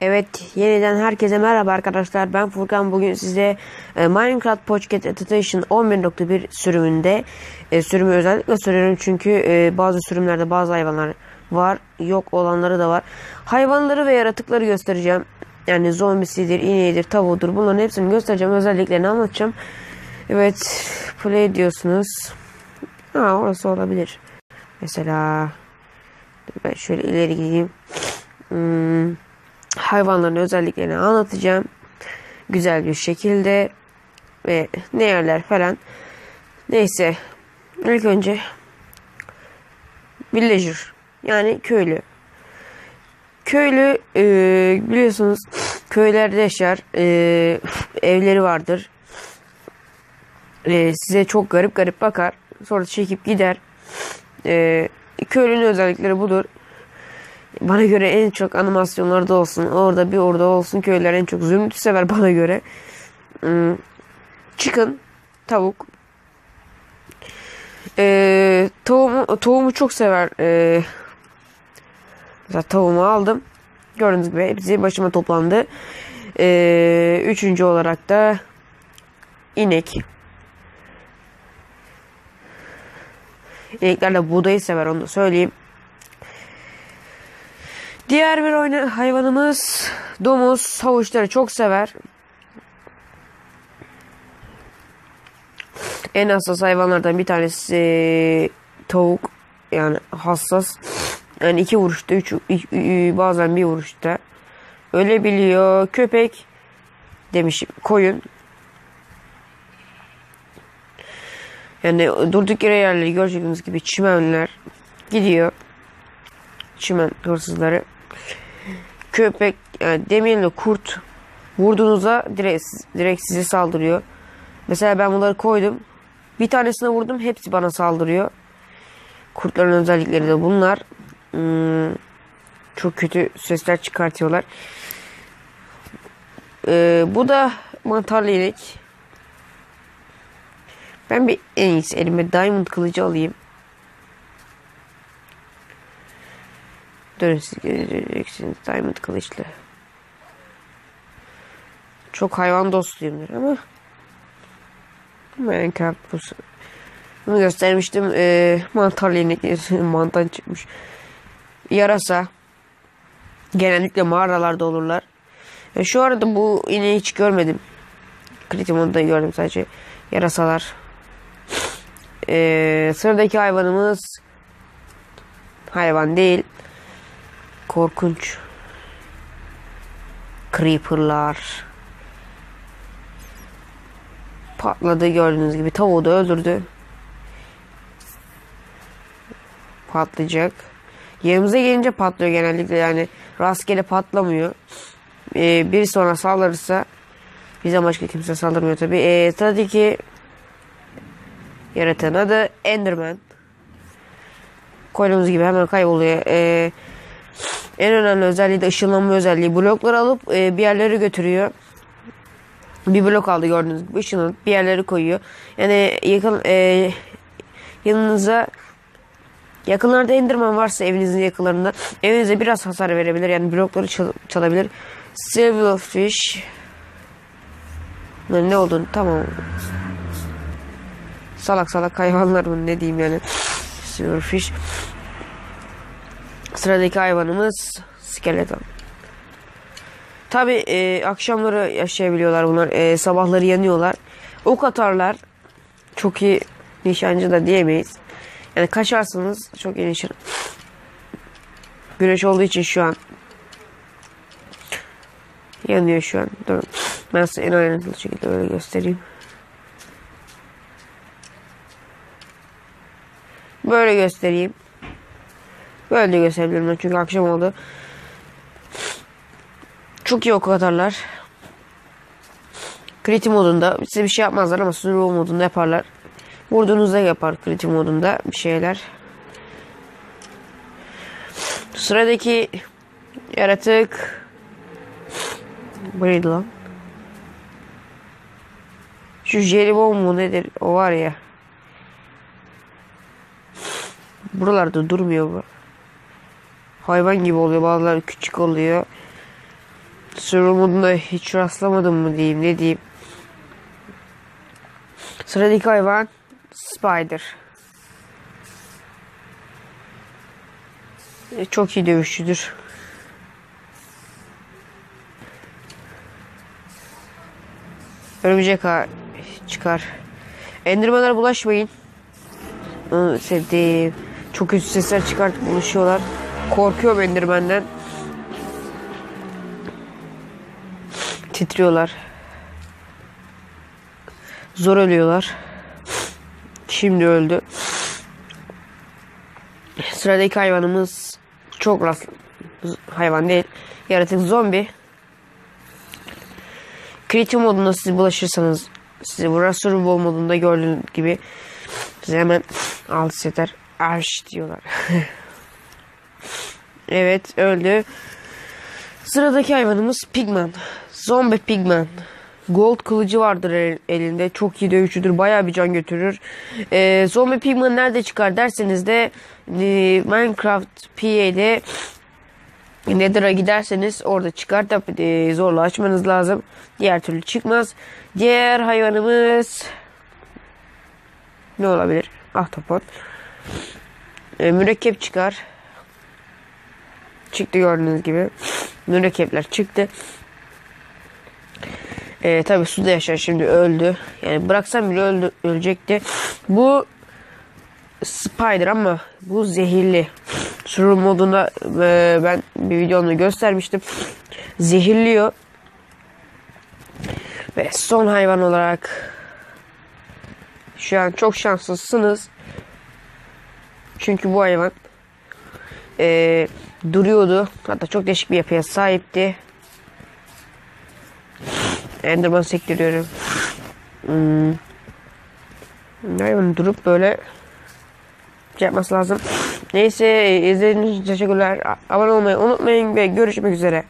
Evet, yeniden herkese merhaba arkadaşlar. Ben Furkan. Bugün size e, Minecraft Pocket Edition 11.1 sürümünde e, sürümü özellikle söylüyorum çünkü e, bazı sürümlerde bazı hayvanlar var, yok olanları da var. Hayvanları ve yaratıkları göstereceğim. Yani zombisidir, ineğidir, tavuğudur. Bunların hepsini göstereceğim. Özelliklerini anlatacağım. Evet, play diyorsunuz. Ha, orası olabilir. Mesela ben şöyle ileri gideyim. Hmm hayvanların özelliklerini anlatacağım. Güzel bir şekilde ve ne yerler falan. Neyse ilk önce villager yani köylü. Köylü e, biliyorsunuz köylerde yaşar. E, evleri vardır. E, size çok garip garip bakar. Sonra çekip gider. E, köylünün özellikleri budur. Bana göre en çok animasyonlarda olsun. Orada bir orada olsun. Köyler en çok zümrütü sever bana göre. Hmm. Chicken. Tavuk. Ee, tavuğumu, tavuğumu çok sever. Ee, mesela tavuğumu aldım. Gördüğünüz gibi hepsi başıma toplandı. Ee, üçüncü olarak da inek. İnekler de buğdayı sever onu da söyleyeyim. Diğer bir oyna hayvanımız domuz. Havuçları çok sever. En hassas hayvanlardan bir tanesi tavuk. Yani hassas. Yani iki vuruşta, üç, bazen bir vuruşta. Öyle biliyor. Köpek demişim. Koyun. Yani durduk yere yerleri gördüğünüz gibi çimenler gidiyor. Çimen hırsızları köpek yani demeyelim kurt vurduğunuzda direkt, direkt size saldırıyor. Mesela ben bunları koydum. Bir tanesine vurdum hepsi bana saldırıyor. Kurtların özellikleri de bunlar. Hmm, çok kötü sesler çıkartıyorlar. Ee, bu da mantarlı inek. Ben bir en iyisi elime diamond kılıcı alayım. Dönüşsüz geleceksiniz Diamond kılıçlı. Çok hayvan dostuyumdur ama Minecraft bu bunu göstermiştim. E, mantarlı inek mantan çıkmış. Yarasa. Genellikle mağaralarda olurlar. E, şu arada bu ineği hiç görmedim. Kritimon'da gördüm sadece. Yarasalar. E, sıradaki hayvanımız hayvan değil korkunç. Creeper'lar. Patladı gördüğünüz gibi. Tavuğu da öldürdü. Patlayacak. Yerimize gelince patlıyor genellikle yani. Rastgele patlamıyor. Ee, biri sonra saldırırsa bize başka kimse saldırmıyor tabi. Ee, sıradaki yaratığın adı Enderman. Koyduğumuz gibi hemen kayboluyor. Ee, en önemli özelliği de ışınlanma özelliği. Blokları alıp e, bir yerlere götürüyor. Bir blok aldı gördüğünüz gibi ışınlanıp bir yerlere koyuyor. Yani yakın e, yanınıza yakınlarda Enderman varsa evinizin yakınlarında evinize biraz hasar verebilir. Yani blokları çal çalabilir. Silverfish ne olduğunu tamam. Salak salak hayvanlar mı ne diyeyim yani. Silverfish Sıradaki hayvanımız skeleton. Tabi e, akşamları yaşayabiliyorlar bunlar. E, sabahları yanıyorlar. Ok atarlar. Çok iyi nişancı da diyemeyiz. Yani kaçarsanız çok iyi nişan. Güneş olduğu için şu an yanıyor şu an. Dur. Ben size en ayrıntılı şekilde öyle göstereyim. Böyle göstereyim. Böyle de gösterebilirim çünkü akşam oldu. Çok iyi ok atarlar. Kritik modunda size bir şey yapmazlar ama survival modunda yaparlar. Vurduğunuzda yapar kritik modunda bir şeyler. Sıradaki yaratık bu neydi lan? Şu jelibon mu nedir? O var ya. Buralarda durmuyor bu hayvan gibi oluyor. Bazıları küçük oluyor. Modunda hiç rastlamadım mı diyeyim ne diyeyim. Sıradaki hayvan Spider. E, Çok iyi dövüşçüdür. Örümcek ağa çıkar. Endermanlara bulaşmayın. Sevdiğim. Çok kötü sesler çıkartıp buluşuyorlar. Korkuyorum Enderman'den. Titriyorlar. Zor ölüyorlar. Şimdi öldü. Sıradaki hayvanımız çok rast hayvan değil. Yaratık zombi. Creative modunda siz bulaşırsanız size bu Survival modunda gördüğünüz gibi size hemen alt seter arş diyorlar. evet öldü. Sıradaki hayvanımız Pigman. Zombi Pigman. Gold kılıcı vardır el- elinde. Çok iyi dövüşçüdür. Bayağı bir can götürür. Ee, Zombi Pigman nerede çıkar derseniz de e, Minecraft PA'de Nether'a giderseniz orada çıkar. Tabi e, zorla açmanız lazım. Diğer türlü çıkmaz. Diğer hayvanımız ne olabilir? Ahtapot. E, mürekkep çıkar. Çıktı gördüğünüz gibi. Mürekkepler çıktı. E, tabi suda yaşar şimdi öldü. Yani bıraksam bile öldü, ölecekti. Bu Spider ama bu zehirli. Survival modunda e, ben bir videomda göstermiştim. Zehirliyor. Ve son hayvan olarak şu an çok şanslısınız. Çünkü bu hayvan e, duruyordu. Hatta çok değişik bir yapıya sahipti. Enderman sektiriyorum. Hmm. Hayvan durup böyle şey yapması lazım. Neyse izlediğiniz için teşekkürler. Abone olmayı unutmayın ve görüşmek üzere.